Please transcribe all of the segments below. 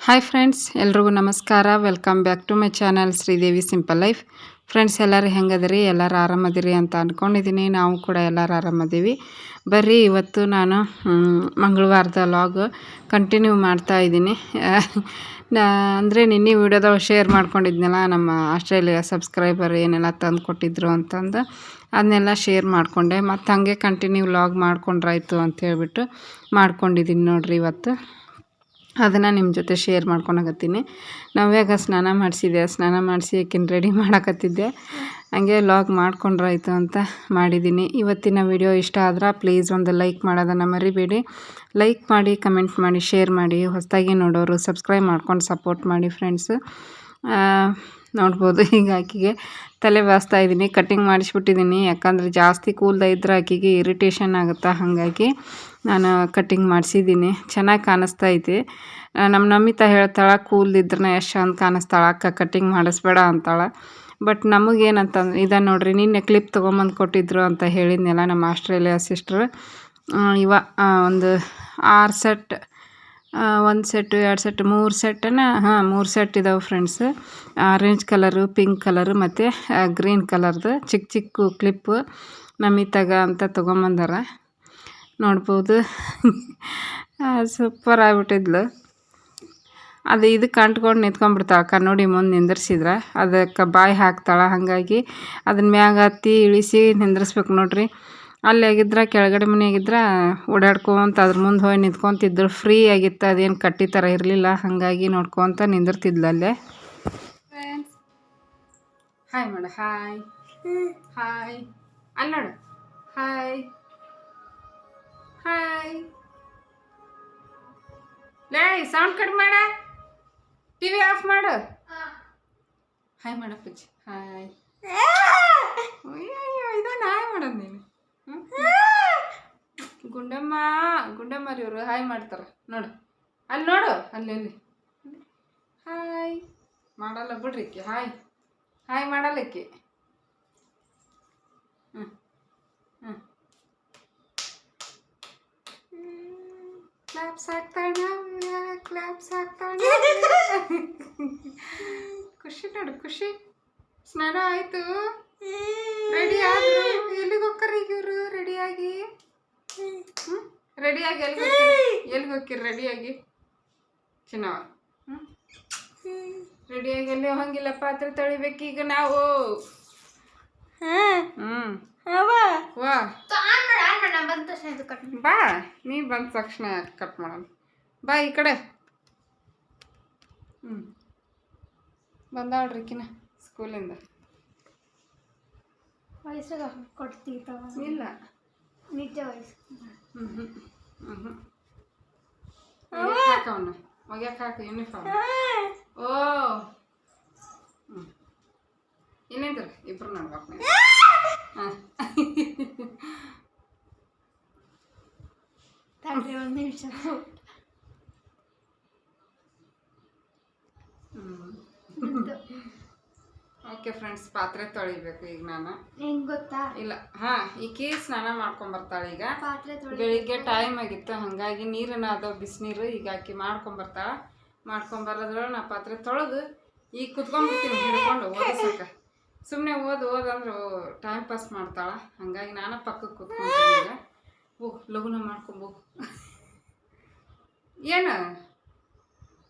Hi friends ಎಲ್ರಿಗೂ ನಮಸ್ಕಾರ. Welcome back to my channel Sridevi simple life friends ಎಲ್ಲರೂ ಹೆಂಗದಿರಿ? ಎಲ್ಲರೂ ಆರಾಮದಿರಿ ಅಂತ ಅಂದ್ಕೊಂಡಿದ್ದೀನಿ ನಾವು ಕೂಡ ಎಲ್ಲರೂ ಆರಾಮದೀವಿ. ಬರ್ರಿ, ಇವತ್ತು ನಾನು ಮಂಗಳವಾರದ ಲಾಗ್ ಕಂಟಿನ್ಯೂ ಮಾಡ್ತಾ ಇದ್ದೀನಿ. ಅಂದರೆ ನಿನ್ನೆ ವಿಡಿಯೋದ ಶೇರ್ ಮಾಡ್ಕೊಂಡಿದ್ನಲ್ಲ, ನಮ್ಮ ಆಸ್ಟ್ರೇಲಿಯಾ ಸಬ್ಸ್ಕ್ರೈಬರ್ ಏನೆಲ್ಲ ತಂದು ಕೊಟ್ಟಿದ್ರು ಅಂತಂದು, ಅದನ್ನೆಲ್ಲ ಶೇರ್ ಮಾಡಿಕೊಂಡೆ. ಮತ್ತು ಹಾಗೆ ಕಂಟಿನ್ಯೂ ಲಾಗ್ ಮಾಡ್ಕೊಂಡ್ರಾಯ್ತು ಅಂತ ಹೇಳ್ಬಿಟ್ಟು ಮಾಡ್ಕೊಂಡಿದ್ದೀನಿ ನೋಡ್ರಿ ಇವತ್ತು. ಅದನ್ನು ನಿಮ್ಮ ಜೊತೆ ಶೇರ್ ಮಾಡ್ಕೊಳಕತ್ತೀನಿ. ನವ್ಯಾಗ ಸ್ನಾನ ಮಾಡಿಸಿದೆ ಸ್ನಾನ ಮಾಡಿಸಿ ಆಕಿನ ರೆಡಿ ಮಾಡಕತ್ತಿದ್ದೆ ಹಂಗೆ ಲಾಗ್ ಮಾಡ್ಕೊಂಡ್ರಾಯ್ತು ಅಂತ ಮಾಡಿದ್ದೀನಿ ಇವತ್ತಿನ ವಿಡಿಯೋ ಇಷ್ಟ ಆದ್ರೆ ಪ್ಲೀಸ್ ಒಂದು ಲೈಕ್ ಮಾಡೋದನ್ನು ಮರಿಬೇಡಿ. ಲೈಕ್ ಮಾಡಿ ಕಮೆಂಟ್ ಮಾಡಿ ಶೇರ್ ಮಾಡಿ. ಹೊಸದಾಗಿ ನೋಡೋರು ಸಬ್ಸ್ಕ್ರೈಬ್ ಮಾಡ್ಕೊಂಡು ಸಪೋರ್ಟ್ ಮಾಡಿ ಫ್ರೆಂಡ್ಸ್ ನೋಡ್ಬೋದು ಈಗ ಆಕೆಗೆ ತಲೆ ಬಾಸ್ತಾ ಇದ್ದೀನಿ ಕಟ್ಟಿಂಗ್ ಮಾಡಿಸ್ಬಿಟ್ಟಿದ್ದೀನಿ ಯಾಕಂದರೆ ಜಾಸ್ತಿ ಕೂಲ್ದ ಇದ್ರೆ ಆಕೆಗೆ ಇರಿಟೇಷನ್ ಆಗುತ್ತಾ ಹಾಗಾಗಿ. ನಾನು ಕಟ್ಟಿಂಗ್ ಮಾಡಿಸಿದ್ದೀನಿ. ಚೆನ್ನಾಗಿ ಕಾಣಿಸ್ತಾ ಐತಿ ನಮ್ಮ ನಮಿತಾ ಹೇಳ್ತಾಳೆ ಕೂಲ್ದಿದ್ರೆ ಎಷ್ಟು ಚಂದ ಕಾಣಿಸ್ತಾಳೆ, ಅಕ್ಕ ಕಟ್ಟಿಂಗ್ ಮಾಡಿಸ್ಬೇಡ ಅಂತಾಳೆ. ಬಟ್ ನಮಗೇನಂತಂದ್ರೆ ಇದನ್ನು ನೋಡ್ರಿ, ನಿನ್ನೆ ಕ್ಲಿಪ್ ತೊಗೊಂಬಂದು ಕೊಟ್ಟಿದ್ರು ಅಂತ ಹೇಳಿದ್ನಲ್ಲ ನಮ್ಮ ಆಸ್ಟ್ರೇಲಿಯಾ ಸಿಸ್ಟ್ರ್ ಇವ ಒಂದು ಆರು ಸೆಟ್ ಒಂದು ಸೆಟ್ಟು ಎರಡು ಸೆಟ್ ಮೂರು ಸೆಟ್ಟನ ಹಾಂ, ಮೂರು ಸೆಟ್ ಇದಾವೆ friends orange colour pink colour ಮತ್ತು ಗ್ರೀನ್ ಕಲರ್ದು ಚಿಕ್ಕ ಚಿಕ್ಕ ಕ್ಲಿಪ್ಪು ನಮಿತಾಗ ಅಂತ ತೊಗೊಂಬಂದಾರ. ನೋಡ್ಬೋದು. ಸೂಪರ್ ಆಗ್ಬಿಟ್ಟಿದ್ಲು. ಅದು ಇದಕ್ಕೆ ಅಂಟ್ಕೊಂಡು ನಿಂತ್ಕೊಂಡ್ಬಿಡ್ತಾಳೆ ಕನ್ನಡಿ ಮುಂದೆ ನಿಂದ್ರಿಸಿದ್ರೆ. ಅದಕ್ಕೆ ಬಾಯಿ ಹಾಕ್ತಾಳೆ. ಹಾಗಾಗಿ ಅದನ್ನ ಮ್ಯಾಗ ಹತ್ತಿ ಇಳಿಸಿ ನಿಂದ್ರಿಸ್ಬೇಕು ನೋಡ್ರಿ. ಅಲ್ಲಿ ಆಗಿದ್ರೆ ಕೆಳಗಡೆ ಮನೆಯಾಗಿದ್ರೆ ಓಡಾಡ್ಕೊಂತ ಅದ್ರ ಮುಂದೆ ಹೋಗಿ ನಿಂತ್ಕೊಂತಿದ್ರು ಫ್ರೀ ಆಗಿತ್ತು ಅದೇನು ಕಟ್ಟಿ ಥರ ಇರಲಿಲ್ಲ. ಹಾಗಾಗಿ ನೋಡ್ಕೊತ ನಿಂದಿರ್ತಿದ್ಲು ಅಲ್ಲೇ. ಹಾಯ್ ಮಾಡು ಹಾಯ್ ಹಾಯ್ ಅಲ್ಲ ನೋಡು. ಹಾಯ್ ಹಾಯ್ ಲೇ ಸೌಂಡ್ ಕಡಿಮೆ ಮಾಡ. ಟಿ ವಿ ಆಫ್ ಮಾಡು. ಹಾಯ್ ಮಾಡಪ್ಪಜ್ಜಿ ಹಾಯ್ ಅಯ್ಯೋ ಇದನ್ನು ಹಾಯ್ ಮಾಡೋದು ನೀನು? ಗುಂಡಮ್ಮ ಗುಂಡಮ್ಮರಿ ಹಾಯ್ ಮಾಡ್ತಾರೆ. ನೋಡು. ಅಲ್ಲಿ ನೋಡು, ಅಲ್ಲಿ ಅಲ್ಲಿ. ಹಾಯ್ ಮಾಡಲ್ಲ ಬಿಡ್ರಿ ಈಕಿ. ಹಾಯ್ ಹಾಯ್ ಮಾಡಲ್ಲ ಈಕಿ. ಹ್ಞೂ ಹ್ಞೂ ಕ್ಲಾಪ್ಸ್ ಹಾಕ್ತಾಳ ಕ್ಲಾಪ್ಸ್ ಹಾಕ್ತಾಳೆ ಖುಷಿ ನೋಡು ಖುಷಿ. ಸ್ನಾನ ಆಯ್ತು? ರೆಡಿ ಆದ್ರು ಎಲ್ಲಿಗೆ ಹೋಗ್ತಾರೆ ಈಗ ಇವರು? ರೆಡಿಯಾಗಿ ರೆಡಿಯಾಗಿ ಎಲ್ಲಿಗೆ ಎಲ್ಲಿಗೆ ಹೋಗ್ತೀರಿ? ರೆಡಿಯಾಗಿ ಚಿನ್ನವ. ಹ್ಞೂ ರೆಡಿಯಾಗಿ ಎಲ್ಲಿ ಹೋಗಂಗಿಲ್ಲ ಪಾತ್ರೆ ತೊಳಿಬೇಕೀಗ ನಾವು. ಹ್ಞೂ ಬಾ ನೀ ಬಂದ ತಕ್ಷಣ ಕಟ್ ಮಾಡೋಣ. ಬಾ ಈ ಕಡೆ. ಹ್ಞೂ ಬಂದಾಳ್ರಿ ಕಿನ ಸ್ಕೂಲಿಂದ. ವಯಸ್ಸಾಗ ಕೊಡ್ತೀವಿ ಇಲ್ಲ. ನಿಜ ವಯಸ್ಸು. ಹ್ಞೂ ಹ್ಞೂ ಹ್ಞೂ ಹ್ಞೂ ಹಾಕವನ್ನ ಒಗ್ಯಾಕೆ ಹಾಕು ಯೂನಿಫಾರ್ಮ್ ಓ. ಹ್ಞೂ ಏನಿದ್ರಿ ಇಬ್ರು ನೋಡ್ಬೇಕು ತಡ್ರಿ ಒಂದು ನಿಮಿಷ ಓಕೆ ಫ್ರೆಂಡ್ಸ್ ಪಾತ್ರೆ ತೊಳಿಬೇಕು ಈಗ ನಾನು. ಹೆಂಗ್ ಗೊತ್ತಾ? ಇಲ್ಲ ಹಾ ಈಕಿ ಸ್ನಾನ ಮಾಡ್ಕೊಂಬರ್ತಾಳೆ ಈಗ. ಪಾತ್ರೆ ಬೆಳಿಗ್ಗೆ ಟೈಮ್ ಆಗಿತ್ತು ಹಾಗಾಗಿ ನೀರನ್ನ ಅದಾವ ಬಿಸಿನೀರು ಈಗ ಆಕಿ ಮಾಡ್ಕೊಂಡ್ ಬರೋದ್ರೊಳಗೆ ನಾ ಪಾತ್ರೆ ತೊಳೆದು ಈಗ ಕುತ್ಕೊಂಡ್ಬಿಡ್ತೀನಿ ಹಿಡ್ಕೊಂಡು ಓದಿಸಕ್ಕೆ ಸುಮ್ಮನೆ ಓದು ಓದಂದ್ರೆ ಟೈಮ್ ಪಾಸ್ ಮಾಡ್ತಾಳ. ಹಾಗಾಗಿ ನಾನು ಪಕ್ಕಕ್ಕೆ ಕೂತ್ಕೊಂಡಿದ್ದೆ ಓ ಲಘುನ ಮಾಡ್ಕೊಂಬೋ. ಏನು?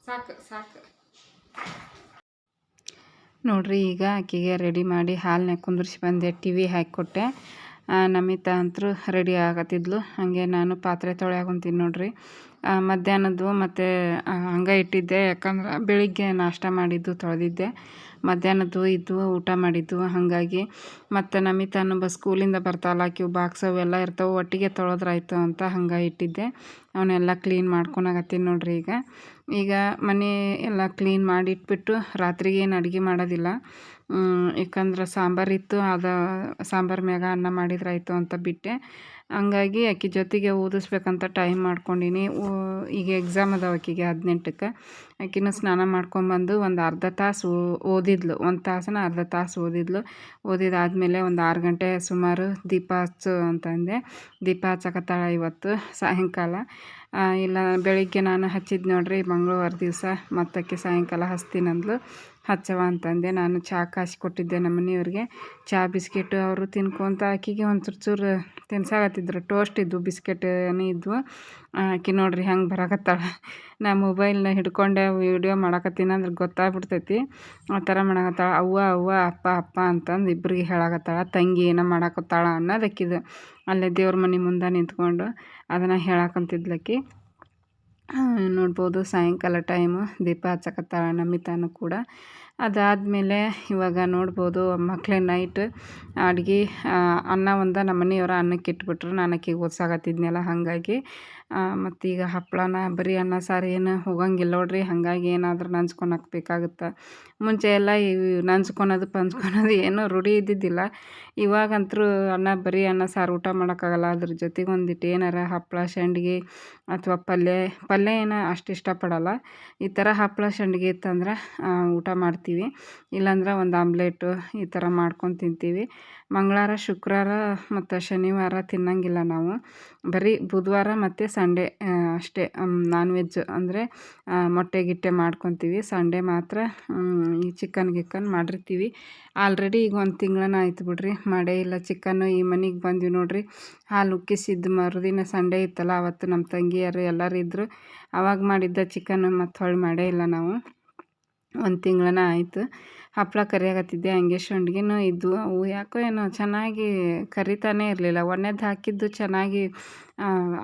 ಸಾಕು ಸಾಕು. ನೋಡ್ರಿ, ಈಗ ಆಕೆಗೆ ರೆಡಿ ಮಾಡಿ ಹಾಲನ್ನ ಕುಂದ್ರಿಸಿ ಬಂದೆ. ಟಿ ವಿ ಹಾಕಿಕೊಟ್ಟೆ. ನಮಿತಾ ಅಂತರೂ ರೆಡಿ ಆಗತ್ತಿದ್ಲು. ಹಾಗೆ ನಾನು ಪಾತ್ರೆ ತೊಳ್ಯಾಕೊಂತೀನಿ ನೋಡ್ರಿ. ಮಧ್ಯಾಹ್ನದ್ದು ಮತ್ತು ಹಂಗೆ ಇಟ್ಟಿದ್ದೆ. ಯಾಕಂದ್ರೆ ಬೆಳಿಗ್ಗೆ ನಾಷ್ಟ ಮಾಡಿದ್ದು, ತೊಳೆದಿದ್ದೆ. ಮಧ್ಯಾಹ್ನದ್ದು ಇದ್ದು, ಊಟ ಮಾಡಿದ್ದು, ಹಾಗಾಗಿ. ಮತ್ತು ನಮಿತಾನು ಬಸ್ ಸ್ಕೂಲಿಂದ ಬರ್ತಾಳೆ ಆಕಿವು ಬಾಕ್ಸ್ ಅವೆಲ್ಲ ಇರ್ತಾವೆ, ಒಟ್ಟಿಗೆ ತೊಳೆದ್ರಾಯ್ತು ಅಂತ ಹಂಗೆ ಇಟ್ಟಿದ್ದೆ. ಅವನ್ನೆಲ್ಲ ಕ್ಲೀನ್ ಮಾಡ್ಕೊಳಕತ್ತೀನಿ ನೋಡ್ರಿ ಈಗ. ಈಗ ಮನೆ ಎಲ್ಲ ಕ್ಲೀನ್ ಮಾಡಿ ಇಟ್ಬಿಟ್ಟು ರಾತ್ರಿಗೆ ಏನು ಅಡುಗೆ ಮಾಡೋದಿಲ್ಲ. ಯಾಕಂದ್ರೆ ಸಾಂಬಾರಿತ್ತು ಅದು ಸಾಂಬಾರು ಮ್ಯಾಗ ಅನ್ನ ಮಾಡಿದ್ರಾಯ್ತು ಅಂತ ಬಿಟ್ಟೆ. ಹಂಗಾಗಿ ಆಕೆ ಜೊತೆಗೆ ಓದಿಸ್ಬೇಕಂತ ಟೈಮ್ ಮಾಡ್ಕೊಂಡೀನಿ. ಈಗ ಎಕ್ಸಾಮ್ ಅದಾವ ಆಕಿಗೆ ಹದಿನೆಂಟಕ್ಕೆ. ಆಕಿನೂ ಸ್ನಾನ ಮಾಡ್ಕೊಂಬಂದು ಒಂದು ಅರ್ಧ ತಾಸು ಓದಿದ್ಲು. ಒಂದು ತಾಸನ ಅರ್ಧ ತಾಸು ಓದಿದ್ಲು. ಓದಿದಾದಮೇಲೆ ಒಂದು ಆರು ಗಂಟೆ ಸುಮಾರು ದೀಪ ಹಚ್ಚು ಅಂತಂದೆ ದೀಪ ಹಚ್ಚಕತ್ತಾಳ ಇವತ್ತು ಸಾಯಂಕಾಲ. ಇಲ್ಲ, ಬೆಳಿಗ್ಗೆ ನಾನು ಹಚ್ಚಿದ್ದು ನೋಡ್ರಿ, ಮಂಗಳವಾರ ದಿವಸ ಮತ್ತಕ್ಕೆ ಸಾಯಂಕಾಲ ಹಚ್ತೀನಂದ್ಲು. ಹಚ್ಚವ ಅಂತಂದೆ. ನಾನು ಚಹಾ ಕಾಸಿ ಕೊಟ್ಟಿದ್ದೆ ನಮ್ಮ ಮನೆಯವ್ರಿಗೆ. ಚಹಾ ಬಿಸ್ಕೆಟ್ ಅವರು ತಿನ್ಕೊಂತ ಆಕಿಗೆ ಒಂದು ಚೂರು ಚೂರು ತಿನ್ಸಾಕತ್ತಿದ್ರು. ಟೋಸ್ಟ್ ಇದ್ವು ಬಿಸ್ಕೆಟ್ ಏನು ಇದ್ವು. ಆಕಿ ನೋಡ್ರಿ ಹೆಂಗೆ ಬರಕತ್ತಾಳ. ನಾ ಮೊಬೈಲ್ನ ಹಿಡ್ಕೊಂಡೆ ವೀಡಿಯೋ ಮಾಡಕತ್ತೀನಿ ಅಂದ್ರೆ ಗೊತ್ತಾಗ್ಬಿಡ್ತೈತಿ. ಆ ಥರ ಮಾಡಕತ್ತಾಳ. ಅವ್ವ ಅವ್ವ, ಅಪ್ಪ ಅಪ್ಪ ಅಂತಂದು ಇಬ್ಬರಿಗೆ ಹೇಳಕತ್ತಾಳ. ತಂಗಿ ಏನೋ ಮಾಡಕತ್ತಾಳ ಅನ್ನೋದಕ್ಕಿದು. ಅಲ್ಲೇ ದೇವ್ರ ಮನೆ ಮುಂದೆ ನಿಂತ್ಕೊಂಡು ಅದನ್ನು ಹೇಳಕಂತಿದ್ಲಕ್ಕಿ. ನೋಡ್ಬೋದು ಸಾಯಂಕಾಲ ಟೈಮು ದೀಪ ಹಚ್ಚಕತ್ತಾಳ ನಮಿತಾನು ಕೂಡ. ಅದಾದಮೇಲೆ ಇವಾಗ ನೋಡ್ಬೋದು ಮಕ್ಕಳೇ ನೈಟ್ ಅಡ್ಗೆ ಅನ್ನ ಒಂದು ನಮ್ಮ ಮನೆಯವ್ರು ಅನ್ನಕ್ಕೆ ಇಟ್ಬಿಟ್ರು. ನಾನು ಆಕಿಗೆ ಓದ್ಸಾಕತ್ತಿದ್ನಲ್ಲ ಹಾಗಾಗಿ. ಮತ್ತು ಈಗ ಹಪ್ಪಳನ ಬರೀ ಅನ್ನ, ಸಾರು ಏನು ಹೋಗಂಗಿಲ್ಲ ನೋಡಿರಿ. ಹಾಗಾಗಿ ಏನಾದರೂ ನಂಚ್ಕೊಳಕ್ ಬೇಕಾಗುತ್ತೆ ಮುಂಚೆ ಎಲ್ಲ ಈ ನಂಚ್ಕೊಳೋದು, ಪಂಚ್ಕೊಳೋದು ಏನೂ ರೂಢಿ ಇದ್ದಿದ್ದಿಲ್ಲ. ಇವಾಗಂತೂ ಅನ್ನ, ಬರೀ ಅನ್ನ, ಸಾರು ಊಟ ಮಾಡೋಕ್ಕಾಗಲ್ಲ. ಅದ್ರ ಜೊತೆಗೆ ಒಂದಿಟ್ಟು ಏನಾರ ಹಪ್ಪಳ ಸಂಡ್ಗೆ ಅಥವಾ ಪಲ್ಯ ಪಲ್ಯ ಏನು ಅಷ್ಟು ಇಷ್ಟಪಡಲ್ಲ. ಈ ಥರ ಹಪ್ಪಳ ಸಂಡ್ಗೆ ಇತ್ತಂದ್ರೆ ಊಟ ಮಾಡ್ತೀವಿ. ಇಲ್ಲಾಂದ್ರೆ ಒಂದು ಆಮ್ಲೆಟು ಈ ಥರ ಮಾಡ್ಕೊಂಡು ತಿಂತೀವಿ. ಮಂಗಳವಾರ ಶುಕ್ರವಾರ ಮತ್ತು ಶನಿವಾರ ತಿನ್ನಂಗಿಲ್ಲ ನಾವು. ಬರೀ ಬುಧವಾರ ಮತ್ತು ಸಂಡೇ ಅಷ್ಟೇ ನಾನ್ ವೆಜ್ ಅಂದರೆ ಮೊಟ್ಟೆ, ಗಿಟ್ಟೆ ಮಾಡ್ಕೊತೀವಿ. ಸಂಡೇ ಮಾತ್ರ ಈ ಚಿಕನ್ ಗಿಕನ್ ಮಾಡಿರ್ತೀವಿ. ಆಲ್ರೆಡಿ ಈಗ ಒಂದು ತಿಂಗಳನ ಆಯ್ತು ಬಿಡ್ರಿ. ಮಾಡೇ ಇಲ್ಲ ಚಿಕನ್ನು. ಈ ಮನೆಗೆ ಬಂದ್ವಿ ನೋಡ್ರಿ. ಹಾಲು ಉಕ್ಕಿಸಿದ್ದು ಮರುದಿನ ಸಂಡೇ ಇತ್ತಲ್ಲ, ಅವತ್ತು ನಮ್ಮ ತಂಗಿಯರು ಎಲ್ಲರೂ ಇದ್ದರು ಅವಾಗ ಮಾಡಿದ್ದ ಚಿಕನ್ನು ಮತ್ತು ಹೊಳ್ಳಿ ಮಾಡೇ ಇಲ್ಲ ನಾವು. ಒಂದು ತಿಂಗಳನ ಆಯಿತು. ಹಪ್ಪಳ ಕರಿಯಾಕತ್ತಿದ್ದೆ ಹಂಗೆ ಸಂಡ್ಗೆನೂ ಇದ್ವು. ಅವು ಯಾಕೋ ಏನೋ ಚೆನ್ನಾಗಿ ಕರಿತಾನೆ ಇರಲಿಲ್ಲ. ಒಣದ್ದು ಹಾಕಿದ್ದು ಚೆನ್ನಾಗಿ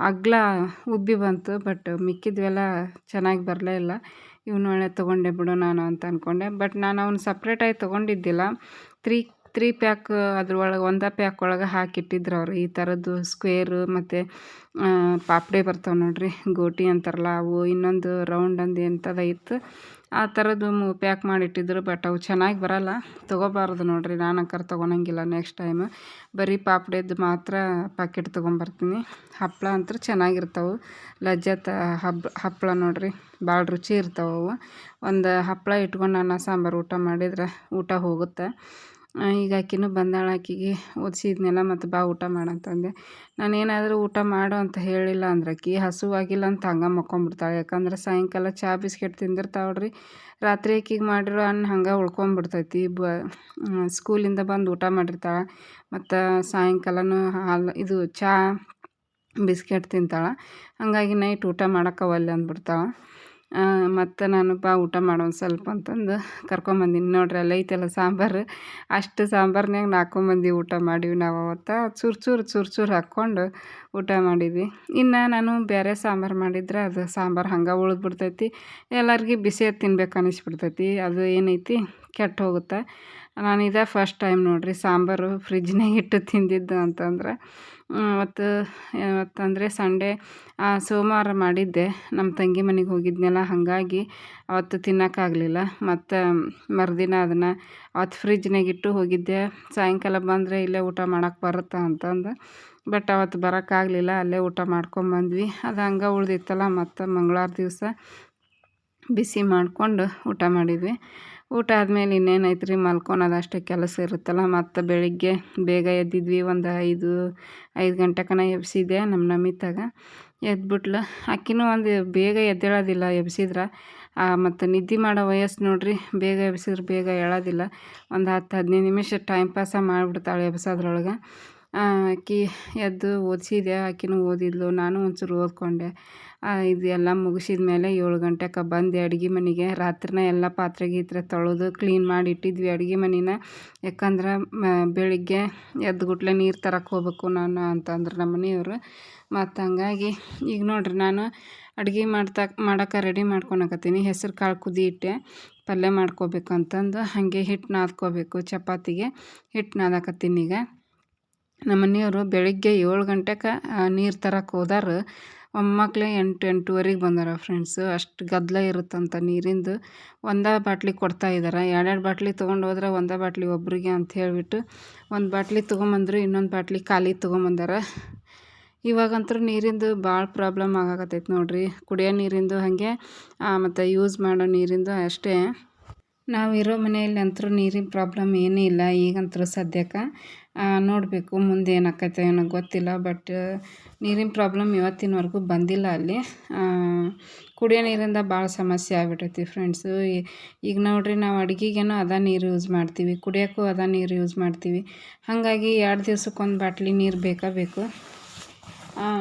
ಅಗ್ಲ ಉಬ್ಬಿ ಬಂತು, ಬಟ್ ಮಿಕ್ಕಿದ್ವೆಲ್ಲ ಚೆನ್ನಾಗಿ ಬರಲೇ ಇಲ್ಲ. ಇವ್ನ ಒಳ್ಳೆ ತೊಗೊಂಡೆ ಬಿಡು ನಾನು ಅಂತ ಅಂದ್ಕೊಂಡೆ ಬಟ್ ನಾನು ಅವ್ನು ಸಪ್ರೇಟಾಗಿ ತೊಗೊಂಡಿದ್ದಿಲ್ಲ. ತ್ರೀ ತ್ರೀ ಪ್ಯಾಕ್ ಅದ್ರೊಳಗೆ, ಒಂದೇ ಪ್ಯಾಕ್ ಒಳಗೆ ಹಾಕಿಟ್ಟಿದ್ರು ಅವರು. ಈ ಥರದ್ದು ಸ್ಕ್ವೇರು ಮತ್ತು ಪಾಪಡಿ ಬರ್ತಾವೆ ನೋಡಿರಿ, ಗೋಟಿ ಅಂತಾರಲ್ಲ, ಅವು ಇನ್ನೊಂದು ರೌಂಡ್ ಅಂದು ಎಂಥದ್ದು ಇತ್ತು. ಆ ಥರದ್ದು ಮು, ಪ್ಯಾಕ್ ಮಾಡಿಟ್ಟಿದ್ರು ಬಟ್ ಅವು ಚೆನ್ನಾಗಿ ಬರಲ್ಲ. ತೊಗೋಬಾರ್ದು ನೋಡಿರಿ, ನಾನು ಅಂಕರ್ ತೊಗೊಳಂಗಿಲ್ಲ ನೆಕ್ಸ್ಟ್ ಟೈಮ್ ಬರೀ ಪಾಪಡಿದು ಮಾತ್ರ ಪ್ಯಾಕೆಟ್ ತೊಗೊಂಬರ್ತೀನಿ. ಹಪ್ಪಳ ಅಂತೂ ಚೆನ್ನಾಗಿರ್ತಾವೆ. ಲಜ್ಜತ್ ಹಬ್ ಹಪ್ಪಳ ನೋಡಿರಿ, ಭಾಳ ರುಚಿ ಇರ್ತಾವೆ ಅವು. ಒಂದು ಹಪ್ಪಳ ಇಟ್ಕೊಂಡು ಅನ್ನ ಸಾಂಬಾರು ಊಟ ಮಾಡಿದ್ರೆ ಊಟ ಹೋಗುತ್ತೆ. ಈಗ ಆಕಿನೂ ಬಂದಾಳ, ಆಕಿಗೆ ಓದಿಸಿದ್ನೆಲ್ಲ ಮತ್ತು ಬಾ ಊಟ ಮಾಡಂತಂದೆ ನಾನು ಏನಾದರೂ ಊಟ ಮಾಡು ಅಂತ ಹೇಳಿಲ್ಲ ಅಂದ್ರೆ ಆಕಿ ಹಸುವಾಗಿಲ್ಲ ಅಂತ ಹಂಗೆ ಮಕ್ಕೊಂಬಿಡ್ತಾಳೆ. ಯಾಕಂದ್ರೆ ಸಾಯಂಕಾಲ ಚಹಾ ಬಿಸ್ಕೆಟ್ ತಿಂದಿರ್ತಾವಳ್ರಿ ರಾತ್ರಿ ಆಕಿಗೆ ಮಾಡಿರೋ ಅನ್ನ ಹಂಗೆ ಉಳ್ಕೊಂಬಿಡ್ತೈತಿ. ಬ ಸ್ಕೂಲಿಂದ ಬಂದು ಊಟ ಮಾಡಿರ್ತಾಳೆ. ಮತ್ತು ಸಾಯಂಕಾಲನೂ ಹಾಲು, ಇದು ಚಹಾ ಬಿಸ್ಕೆಟ್ ತಿಂತಾಳೆ. ಹಾಗಾಗಿ ನೈಟ್ ಊಟ ಮಾಡೋಕ್ಕೆ ಒಲ್ಲೆ ಅಂದ್ಬಿಡ್ತಾಳೆ. ಮತ್ತು ನಾನು ಬಾ ಊಟ ಮಾಡೋಣ ಸ್ವಲ್ಪ ಅಂತಂದು ಕರ್ಕೊಂಬಂದೀನಿ. ನೋಡ್ರಿ, ಅಲ್ಲಿ ಐತಲ್ಲ ಸಾಂಬಾರು. ಅಷ್ಟು ಸಾಂಬಾರ್ನ್ಯಾಗ ನಾಲ್ಕು ಮಂದಿ ಊಟ ಮಾಡೀವಿ ನಾವು ಅವತ್ತು. ಚೂರು ಚೂರು ಚೂರು ಚೂರು ಹಾಕ್ಕೊಂಡು ಊಟ ಮಾಡಿದ್ವಿ. ಇನ್ನು ನಾನು ಬೇರೆ ಸಾಂಬಾರು ಮಾಡಿದ್ರೆ ಅದು ಸಾಂಬಾರು ಹಂಗೆ ಉಳಿದ್ಬಿಡ್ತೈತಿ. ಎಲ್ಲರಿಗೆ ಬಿಸಿಯಾಗಿ ತಿನ್ಬೇಕು ಅನ್ನಿಸ್ಬಿಡ್ತೈತಿ ಅದು ಏನೈತಿ? ಕೆಟ್ಟು ಹೋಗುತ್ತೆ? ನಾನು ಇದೇ ಫಸ್ಟ್ ಟೈಮ್ ನೋಡ್ರಿ, ಸಾಂಬಾರು ಫ್ರಿಜ್ನಾಗ ಇಟ್ಟು ತಿಂದಿದ್ದು ಅಂತಂದ್ರೆ. ಅವತ್ತು ಯಾವತ್ತಂದರೆ ಸಂಡೇ ಸೋಮವಾರ ಮಾಡಿದ್ದೆ. ನಮ್ಮ ತಂಗಿ ಮನೆಗೆ ಹೋಗಿದ್ನಲ್ಲ, ಹಾಗಾಗಿ ಅವತ್ತು ತಿನ್ನೋಕ್ಕಾಗಲಿಲ್ಲ ಮತ್ತು ಮರುದಿನ ಅದನ್ನು ಅವತ್ತು ಫ್ರಿಜ್ನಾಗ ಇಟ್ಟು ಹೋಗಿದ್ದೆ. ಸಾಯಂಕಾಲ ಬಂದರೆ ಇಲ್ಲೇ ಊಟ ಮಾಡೋಕ್ಕೆ ಬರುತ್ತೆ ಅಂತಂದು. ಬಟ್ ಅವತ್ತು ಬರೋಕ್ಕಾಗಲಿಲ್ಲ ಅಲ್ಲೇ ಊಟ ಮಾಡ್ಕೊಂಬಂದ್ವಿ ಅದು ಹಂಗೆ ಉಳ್ದಿತ್ತಲ್ಲ, ಮತ್ತು ಮಂಗಳವಾರ ದಿವಸ ಬಿಸಿ ಮಾಡಿಕೊಂಡು ಊಟ ಮಾಡಿದ್ವಿ. ಊಟ ಆದಮೇಲೆ ಇನ್ನೇನೈತೆ ರೀ ಮಲ್ಕೊಳೋದು ಅಷ್ಟೇ ಕೆಲಸ ಇರುತ್ತಲ್ಲ. ಮತ್ತು ಬೆಳಿಗ್ಗೆ ಬೇಗ ಎದ್ದಿದ್ವಿ, ಒಂದು ಐದು ಐದು ಗಂಟೆಕನ ನಮ್ಮ ನಮಿತಾಗ. ಎದ್ಬಿಟ್ಲು, ಆಕಿನೂ ಒಂದು ಬೇಗ ಎದ್ದೇಳೋದಿಲ್ಲ ಎಬ್ಸಿದ್ರೆ. ಮತ್ತು ನಿದ್ದೆ ಮಾಡೋ ವಯಸ್ಸು ನೋಡ್ರಿ, ಬೇಗ ಎಬ್ಸಿದ್ರೆ, ಬೇಗ ಹೇಳೋದಿಲ್ಲ ಒಂದು ಹತ್ತು ಹದಿನೈದು ನಿಮಿಷ ಟೈಮ್ ಪಾಸ ಮಾಡಿಬಿಡ್ತಾಳೆ ಎಬ್ಸೋದ್ರೊಳಗೆ. ಆಕಿ ಎದ್ದು ಓದಿಸಿದೆ ಆಕಿನೂ ಓದಿದ್ಲು, ನಾನು ಒಂಚೂರು ಓದ್ಕೊಂಡೆ. ಇದೆಲ್ಲ ಮುಗಿಸಿದ ಮೇಲೆ ಏಳು ಗಂಟೆಗೆ ಬಂದೆ ಅಡ್ಗೆ ಮನೆಗೆ. ರಾತ್ರಿನೇ ಎಲ್ಲ ಪಾತ್ರೆ ಗೀತ್ರೆ ತೊಳೆದು ಕ್ಲೀನ್ ಮಾಡಿ ಇಟ್ಟಿದ್ವಿ ಅಡುಗೆ ಮನೆನ. ಯಾಕಂದ್ರೆ ಬೆಳಿಗ್ಗೆ ಎದ್ದು ಗುಟ್ಲೆ ನೀರು ತರಕ್ಕೆ ಹೋಗ್ಬೇಕು ನಾನು ಅಂತಂದ್ರೆ ನಮ್ಮ ಮನೆಯವರು. ಮತ್ತು ಹಂಗಾಗಿ ಈಗ ನೋಡ್ರಿ ನಾನು ಅಡುಗೆ ಮಾಡ್ತಾ, ಮಾಡೋಕೆ ರೆಡಿ ಮಾಡ್ಕೊಳಕತ್ತೀನಿ ಹೆಸರು ಕಾಳು ಕುದಿ ಇಟ್ಟೆ, ಪಲ್ಯ ಮಾಡ್ಕೋಬೇಕು ಅಂತಂದು ಹಾಗೆ ಹಿಟ್ಟು ನಾದ್ಕೋಬೇಕು ಚಪಾತಿಗೆ. ಹಿಟ್ಟು ನಾದಕತ್ತೀನಿ ಈಗ. ನಮ್ಮ ಮನೆಯವರು ಬೆಳಗ್ಗೆ ಏಳು ಗಂಟೆಗೆ ನೀರು ತರಕ್ಕೆ ಹೋದಾರ. ಮೊಮ್ಮಕ್ಕಳೇ ಎಂಟು, ಎಂಟೂವರೆಗೆ ಬಂದಾರ ಫ್ರೆಂಡ್ಸು ಅಷ್ಟು ಗದ್ದಲ ಇರುತ್ತಂತ ನೀರಿಂದು ಒಂದೇ ಬಾಟ್ಲಿ ಕೊಡ್ತಾ ಇದ್ದಾರೆ ಎರಡೆರಡು ಬಾಟ್ಲಿ ತೊಗೊಂಡು ಹೋದ್ರೆ ಒಂದೇ ಬಾಟ್ಲಿ ಒಬ್ಬರಿಗೆ ಅಂತ ಹೇಳಿಬಿಟ್ಟು ಒಂದು ಬಾಟ್ಲಿ ತೊಗೊಂಬಂದ್ರು, ಇನ್ನೊಂದು ಬಾಟ್ಲಿ ಖಾಲಿ ತೊಗೊಂಬಂದಾರ. ಇವಾಗಂತೂ ನೀರಿಂದು ಭಾಳ ಪ್ರಾಬ್ಲಮ್ ಆಗಾಕತ್ತೈತೆ ನೋಡಿರಿ. ಕುಡಿಯೋ ನೀರಿಂದು ಹಾಗೆ ಮತ್ತು ಯೂಸ್ ಮಾಡೋ ನೀರಿಂದು ಅಷ್ಟೇ. ನಾವು ಇರೋ ಮನೆಯಲ್ಲಿ ಅಂತೂ ನೀರಿನ ಪ್ರಾಬ್ಲಮ್ ಏನೂ ಇಲ್ಲ ಈಗಂತೂ ಸದ್ಯಕ್ಕೆ. ನೋಡಬೇಕು ಮುಂದೆ ಏನಾಕೈತೆ ಏನೋ ಗೊತ್ತಿಲ್ಲ ಬಟ್ ನೀರಿನ ಪ್ರಾಬ್ಲಮ್ ಇವತ್ತಿನವರೆಗೂ ಬಂದಿಲ್ಲ ಅಲ್ಲಿ. ಕುಡಿಯೋ ನೀರಿಂದ ಭಾಳ ಸಮಸ್ಯೆ ಆಗ್ಬಿಟ್ಟೈತಿ ಫ್ರೆಂಡ್ಸು ಈಗ ನೋಡ್ರಿ ನಾವು ಅಡುಗೆಗೇನೋ ಅದ ನೀರು ಯೂಸ್ ಮಾಡ್ತೀವಿ, ಕುಡಿಯೋಕ್ಕೂ ಅದ ನೀರು ಯೂಸ್ ಮಾಡ್ತೀವಿ. ಹಾಗಾಗಿ ಎರಡು ದಿವ್ಸಕ್ಕೊಂದು ಬಾಟ್ಲಿ ನೀರು ಬೇಕೇ ಬೇಕು?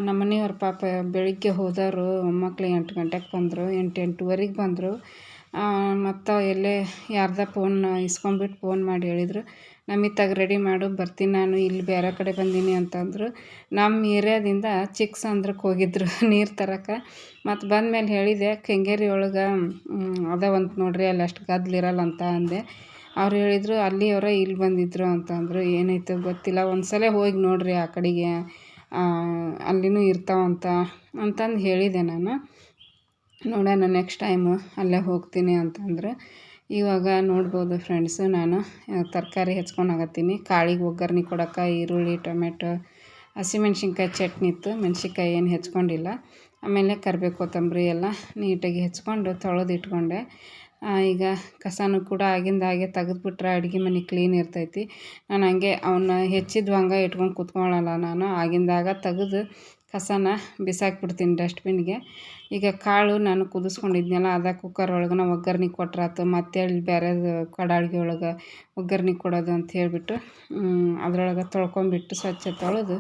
ನಮ್ಮ ಮನೆಯವ್ರ ಪಾಪ ಬೆಳಿಗ್ಗೆ ಹೋದವರು ಮಕ್ಕಳು ಎಂಟು ಗಂಟೆಗೆ ಬಂದರು, ಎಂಟು ಎಂಟುವರೆಗೆ ಬಂದರು. ಮತ್ತು ಎಲ್ಲೇ ಯಾರ್ದ ಫೋನ್ ಇಸ್ಕೊಂಬಿಟ್ಟು ಫೋನ್ ಮಾಡಿ ಹೇಳಿದ್ರು. ನಮಿತಾಗ ರೆಡಿ ಮಾಡು, ಬರ್ತೀನಿ ನಾನು, ಇಲ್ಲಿ ಬೇರೆ ಕಡೆ ಬಂದೀನಿ ಅಂತಂದರು. ನಮ್ಮ ಏರಿಯಾದಿಂದ ಚಿಕ್ಕಸಂದ್ರಕ್ಕೆ ಹೋಗಿದ್ರು, ನೀರು ತರಕ್ಕೆ ಮತ್ತು ಬಂದಮೇಲೆ ಹೇಳಿದೆ, ಕೆಂಗೇರಿ ಒಳಗೆ ಅದಾವಂತ ನೋಡಿರಿ, ಅಲ್ಲಿ ಅಷ್ಟು ಗದ್ದಲಿರಲ್ಲ ಅಂತ ಅಂದೆ. ಅವ್ರು ಹೇಳಿದರು, ಅಲ್ಲಿಯವರ ಇಲ್ಲಿ ಬಂದಿದ್ದರು ಅಂತಂದರು. ಏನಾಯ್ತು ಗೊತ್ತಿಲ್ಲ ಒಂದು ಸಲ ಹೋಗಿ ನೋಡಿರಿ ಆ ಕಡೆಗೆ. ಅಲ್ಲಿನೂ ಇರ್ತಾವಂತ ಅಂತಂದು ಹೇಳಿದೆ ನಾನು. ನೋಡೋಣ ನೆಕ್ಸ್ಟ್ ಟೈಮು ಅಲ್ಲೇ ಹೋಗ್ತೀನಿ ಅಂತಂದ್ರೆ. ಇವಾಗ ನೋಡ್ಬೋದು ಫ್ರೆಂಡ್ಸು ನಾನು ತರಕಾರಿ ಹೆಚ್ಕೊಂಡಾಗತ್ತೀನಿ ಕಾಳಿಗೆ ಒಗ್ಗರಣೆ ಕೊಡೋಕೆ ಈರುಳ್ಳಿ, ಟೊಮೆಟೊ ಹಸಿಮೆಣ್ಸಿನ್ಕಾಯಿ ಚಟ್ನಿ ಇತ್ತು. ಮೆಣ್ಸಿನ್ಕಾಯಿ ಏನು ಹೆಚ್ಕೊಂಡಿಲ್ಲ. ಆಮೇಲೆ ಕರಿಬೇವು ಕೊತ್ತಂಬರಿ ಎಲ್ಲ ನೀಟಾಗಿ ಹೆಚ್ಕೊಂಡು ತೊಳೆದು ಇಟ್ಕೊಂಡೆ ಈಗ ಕಸನೂ ಕೂಡ ಆಗಿಂದಾಗೆ ತೆಗೆದ್ಬಿಟ್ರೆ ಅಡುಗೆ ಮನೆ ಕ್ಲೀನ್ ಇರ್ತೈತಿ. ನಾನು ಹಂಗೆ ಅವನ್ನ ಹೆಚ್ಚಿದ್ವು ಹಂಗೆ ಇಟ್ಕೊಂಡು ಕೂತ್ಕೊಳ್ಳಲ್ಲ ನಾನು. ಆಗಿಂದಾಗ ತೆಗೆದು ಕಸನ ಬಿಸಾಕ್ಬಿಡ್ತೀನಿ ಡಸ್ಟ್ಬಿನ್ಗೆ ಈಗ ಕಾಳು ನಾನು ಕುದಿಸ್ಕೊಂಡಿದ್ನಲ್ಲ, ಅದ ಕುಕ್ಕರ್ ಒಳಗೆ ಒಗ್ಗರ್ಣೆ ಕೊಟ್ರಾತು, ಮತ್ತೆ ಹೇಳಿ ಬೇರೆದು ಕಡಾಳ್ಗೆ ಒಳಗೆ ಒಗ್ಗರ್ಣೆ ಕೊಡೋದು ಅಂತ ಹೇಳಿಬಿಟ್ಟು ಅದ್ರೊಳಗೆ ತೊಳ್ಕೊಂಬಿಟ್ಟು ಸ್ವಚ್ಛ ತೊಳೆದು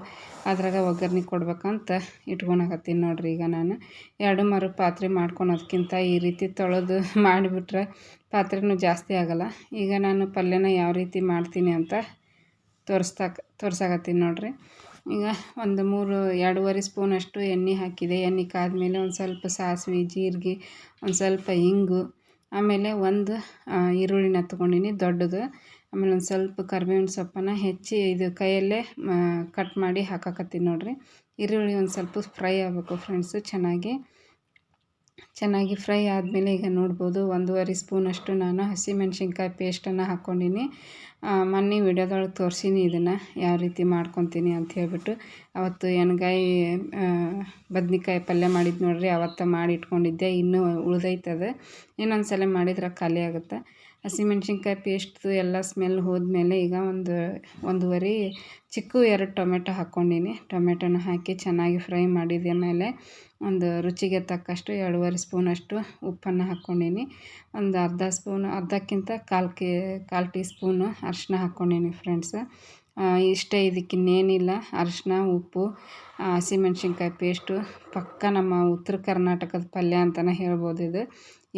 ಅದ್ರಾಗ ಒಗ್ಗರ್ಣೆ ಕೊಡ್ಬೇಕಂತ ಇಟ್ಕೊಳಕತ್ತೀನಿ ನೋಡಿರಿ ಈಗ ನಾನು. ಎರಡು ಮರು ಪಾತ್ರೆ ಮಾಡ್ಕೊಳೋದ್ಕಿಂತ ಈ ರೀತಿ ತೊಳೆದು ಮಾಡಿಬಿಟ್ರೆ ಪಾತ್ರೆನೂ ಜಾಸ್ತಿ ಆಗೋಲ್ಲ. ಈಗ ನಾನು ಪಲ್ಯನ ಯಾವ ರೀತಿ ಮಾಡ್ತೀನಿ ಅಂತ ತೋರಿಸ್ತಾ ತೋರ್ಸಾಕತ್ತೀನಿ ನೋಡಿರಿ. ಈಗ ಒಂದು ಮೂರು, ಎರಡೂವರೆ ಸ್ಪೂನಷ್ಟು ಎಣ್ಣೆ ಹಾಕಿದೆ. ಎಣ್ಣೆ ಕಾದಮೇಲೆ ಒಂದು ಸ್ವಲ್ಪ ಸಾಸಿವೆ, ಜೀರಿಗೆ, ಒಂದು ಸ್ವಲ್ಪ ಇಂಗು, ಆಮೇಲೆ ಒಂದು ಈರುಳ್ಳಿನ ತೊಗೊಂಡಿನಿ, ದೊಡ್ಡದು. ಆಮೇಲೆ ಒಂದು ಸ್ವಲ್ಪ ಕರ್ಬೇವಿನ ಸೊಪ್ಪನ್ನು ಹೆಚ್ಚಿ ಇದು ಕೈಯಲ್ಲೇ ಕಟ್ ಮಾಡಿ ಹಾಕಕತ್ತೀನಿ ನೋಡಿರಿ. ಈರುಳ್ಳಿ ಒಂದು ಸ್ವಲ್ಪ ಫ್ರೈ ಆಗಬೇಕು ಫ್ರೆಂಡ್ಸು ಚೆನ್ನಾಗಿ. ಚೆನ್ನಾಗಿ ಫ್ರೈ ಆದಮೇಲೆ ಈಗ ನೋಡ್ಬೋದು ಒಂದೂವರೆ ಸ್ಪೂನಷ್ಟು ನಾನು ಹಸಿಮೆಣ್ಸಿನ್ಕಾಯಿ ಪೇಸ್ಟನ್ನು ಹಾಕ್ಕೊಂಡಿನಿ. ಮೊನ್ನೆ ವಿಡಿಯೋದೊಳಗೆ ತೋರಿಸೀನಿ ಇದನ್ನು, ಯಾವ ರೀತಿ ಮಾಡ್ಕೊತೀನಿ ಅಂತ ಹೇಳ್ಬಿಟ್ಟು. ಅವತ್ತು ಎಣ್ಗಾಯಿ ಬದ್ನಿಕಾಯಿ ಪಲ್ಯ ಮಾಡಿದ್ದು ನೋಡಿರಿ, ಅವತ್ತು ಮಾಡಿ ಇಟ್ಕೊಂಡಿದ್ದೆ ಇನ್ನೂ ಉಳ್ದೈತದ. ಇನ್ನೊಂದು ಸಲ ಮಾಡಿದ್ರೆ ಖಾಲಿ ಆಗುತ್ತೆ ಹಸಿಮೆಣ್ಸಿನ್ಕಾಯಿ ಪೇಸ್ಟ್ದು ಎಲ್ಲ ಸ್ಮೆಲ್ ಹೋದ್ಮೇಲೆ ಈಗ ಒಂದು, ಒಂದೂವರೆ ಚಿಕ್ಕ ಎರಡು ಟೊಮೆಟೊ ಹಾಕ್ಕೊಂಡೀನಿ. ಟೊಮೆಟೊನ ಹಾಕಿ ಚೆನ್ನಾಗಿ ಫ್ರೈ ಮಾಡಿದ ಮೇಲೆ ಒಂದು ರುಚಿಗೆ ತಕ್ಕಷ್ಟು ಎರಡೂವರೆ ಸ್ಪೂನಷ್ಟು ಉಪ್ಪನ್ನು ಹಾಕ್ಕೊಂಡೀನಿ. ಒಂದು ಅರ್ಧ ಸ್ಪೂನ್, ಅರ್ಧಕ್ಕಿಂತ ಕಾಲು ಕೆ, ಕಾಲು ಟೀ ಸ್ಪೂನು ಅರಿಶಿನ ಹಾಕ್ಕೊಂಡೀನಿ ಫ್ರೆಂಡ್ಸ್ ಇಷ್ಟೇ ಇದಕ್ಕಿನ್ನೇನಿಲ್ಲ. ಅರಿಶಿನ ಉಪ್ಪು ಹಸಿಮೆಣ್ಸಿನ್ಕಾಯಿ ಪೇಸ್ಟು, ಪಕ್ಕ ನಮ್ಮ ಉತ್ತರ ಕರ್ನಾಟಕದ ಪಲ್ಯ ಅಂತಲೇ ಹೇಳ್ಬೋದು ಇದು.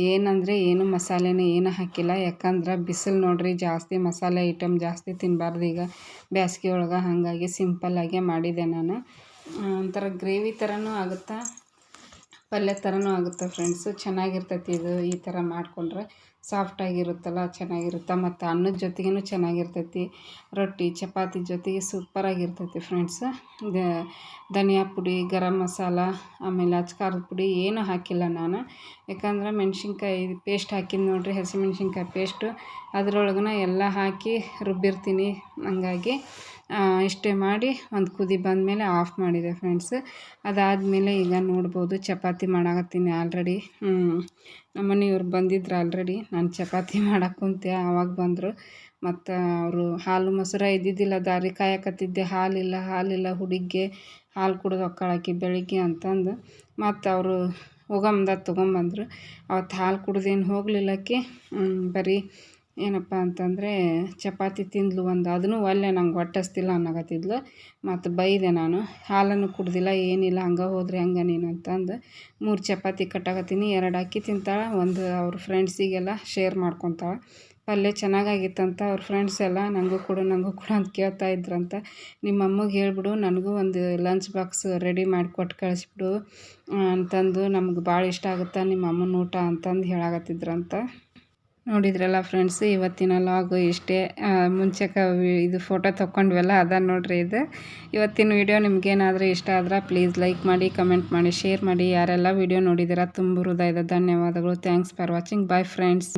ಏನಂದರೆ ಏನು ಮಸಾಲೆನೂ ಏನು ಹಾಕಿಲ್ಲ. ಯಾಕಂದ್ರೆ ಬಿಸಿಲು ನೋಡಿರಿ, ಜಾಸ್ತಿ ಮಸಾಲೆ ಐಟಮ್ ಜಾಸ್ತಿ ತಿನ್ನಬಾರ್ದು ಈಗ ಬ್ಯಾಸ್ಗೆ ಒಳಗೆ ಹಾಗಾಗಿ ಸಿಂಪಲ್ಲಾಗೆ ಮಾಡಿದೆ ನಾನು. ಒಂಥರ ಗ್ರೇವಿ ಥರನೂ ಆಗುತ್ತಾ? ಪಲ್ಯ ಥರನೂ ಆಗುತ್ತೆ ಫ್ರೆಂಡ್ಸು ಚೆನ್ನಾಗಿರ್ತೈತಿ ಇದು, ಈ ಥರ ಮಾಡಿಕೊಂಡ್ರೆ. ಸಾಫ್ಟಾಗಿರುತ್ತಲ್ಲ, ಚೆನ್ನಾಗಿರುತ್ತೆ? ಮತ್ತು ಅನ್ನದ ಜೊತೆಗೂ ಚೆನ್ನಾಗಿರ್ತೈತಿ? ರೊಟ್ಟಿ, ಚಪಾತಿ ಜೊತೆಗೆ ಸೂಪರಾಗಿರ್ತೈತಿ ಫ್ರೆಂಡ್ಸ್ ಧನಿಯಾ ಪುಡಿ, ಗರಂ ಮಸಾಲ, ಆಮೇಲೆ ಅಚ್ಕಾರದ ಪುಡಿ ಏನೂ ಹಾಕಿಲ್ಲ ನಾನು. ಯಾಕಂದ್ರೆ ಮೆಣ್ಸಿನ್ಕಾಯಿ ಪೇಸ್ಟ್ ಹಾಕಿದ್ದು ನೋಡಿರಿ, ಹಸಿಮೆಣ್ಸಿನ್ಕಾಯಿ ಪೇಸ್ಟು ಅದ್ರೊಳಗೂ ಎಲ್ಲ ಹಾಕಿ ರುಬ್ಬಿರ್ತೀನಿ. ಹಂಗಾಗಿ ಇಷ್ಟೇ ಮಾಡಿ ಒಂದು ಕುದಿ ಬಂದಮೇಲೆ ಆಫ್ ಮಾಡಿದೆ ಫ್ರೆಂಡ್ಸ್. ಅದಾದಮೇಲೆ ಈಗ ನೋಡ್ಬೋದು ಚಪಾತಿ ಮಾಡಾಕತ್ತೀನಿ ಆಲ್ರೆಡಿ. ನಮ್ಮ ಮನೆಯವ್ರು ಬಂದಿದ್ರು ಆಲ್ರೆಡಿ. ನಾನು ಚಪಾತಿ ಮಾಡಕ್ಕೆ ಕುಂತೆ ಆವಾಗ ಬಂದರು. ಮತ್ತು ಅವರು ಹಾಲು ಮೊಸರ ಇದ್ದಿದ್ದಿಲ್ಲ, ದಾರಿ ಕಾಯಕತ್ತಿದ್ದೆ. ಹಾಲಿಲ್ಲ ಹಾಲಿಲ್ಲ, ಹುಡುಗಿಗೆ ಹಾಲು ಕುಡಿದು ಒಕ್ಕಾಳಾಕಿ ಬೆಳಿಗ್ಗೆ ಅಂತಂದು. ಮತ್ತು ಅವರು ಹೋಗಂದ ತೊಗೊಂಬಂದ್ರು. ಅವತ್ತು ಹಾಲು ಕುಡ್ದೇನು ಹೋಗ್ಲಿಲ್ಲಕ್ಕೆ ಬರೀ ಏನಪ್ಪ ಅಂತಂದರೆ, ಚಪಾತಿ ತಿಂದ್ಲು ಒಂದು ಅದನ್ನು ಒಲ್ಲೆ ನಂಗೆ ಹೊಟ್ಟೆ ಹಸ್ತಿಲ್ಲ ಅನ್ನಕತ್ತಿದ್ಲು. ಮತ್ತು ಬೈದೆ ನಾನು, ಹಾಲನ್ನು ಕುಡ್ದಿಲ್ಲ, ಏನಿಲ್ಲ, ಹಂಗೆ ಹೋದ್ರೆ ಹೆಂಗೆ ನೀನು ಅಂತಂದು ಮೂರು ಚಪಾತಿ ಕಟ್ಟಾಕತ್ತೀನಿ, ಎರಡು ಅಕ್ಕಿ ತಿಂತಾಳೆ, ಒಂದು ಅವ್ರ ಫ್ರೆಂಡ್ಸಿಗೆಲ್ಲ ಶೇರ್ ಮಾಡ್ಕೊತಾಳೆ. ಪಲ್ಯ ಚೆನ್ನಾಗಾಗಿತ್ತಂತ ಅವ್ರ ಫ್ರೆಂಡ್ಸ್ ಎಲ್ಲ ನನಗೂ ಕೊಡು ನನಗೂ ಕೊಡು ಅಂತ ಕೇಳ್ತಾ ಇದ್ರಂತ. ನಿಮ್ಮ ಅಮ್ಮಗೆ ಹೇಳ್ಬಿಡು, ನನಗೂ ಒಂದು ಲಂಚ್ ಬಾಕ್ಸ್ ರೆಡಿ ಮಾಡಿ ಕೊಟ್ಟು ಕಳಿಸ್ಬಿಡು ಅಂತಂದು ನಮ್ಗೆ ಭಾಳ ಇಷ್ಟ ಆಗುತ್ತೆ, ನಿಮ್ಮ ಅಮ್ಮನ ಊಟ ಅಂತಂದು ಹೇಳಾಕತ್ತಿದ್ರಂತ. ನೋಡಿದ್ರಲ್ಲ ಫ್ರೆಂಡ್ಸ್ ಇವತ್ತಿನ ಲಾಗು ಇಷ್ಟೇ ಮುಂಚೆಕ ಇದು ಫೋಟೋ ತೊಗೊಂಡ್ವಲ್ಲ ಅದ ನೋಡ್ರಿ ಇದು. ಇವತ್ತಿನ ವಿಡಿಯೋ ನಿಮ್ಗೇನಾದರೂ ಇಷ್ಟ ಆದ್ರೆ ಪ್ಲೀಸ್ ಲೈಕ್ ಮಾಡಿ ಕಮೆಂಟ್ ಮಾಡಿ ಶೇರ್ ಮಾಡಿ. ಯಾರೆಲ್ಲ ವಿಡಿಯೋ ನೋಡಿದ್ದೀರಾ ತುಂಬ ಹೃದಯದ ಧನ್ಯವಾದಗಳು. Thanks for watching bye friends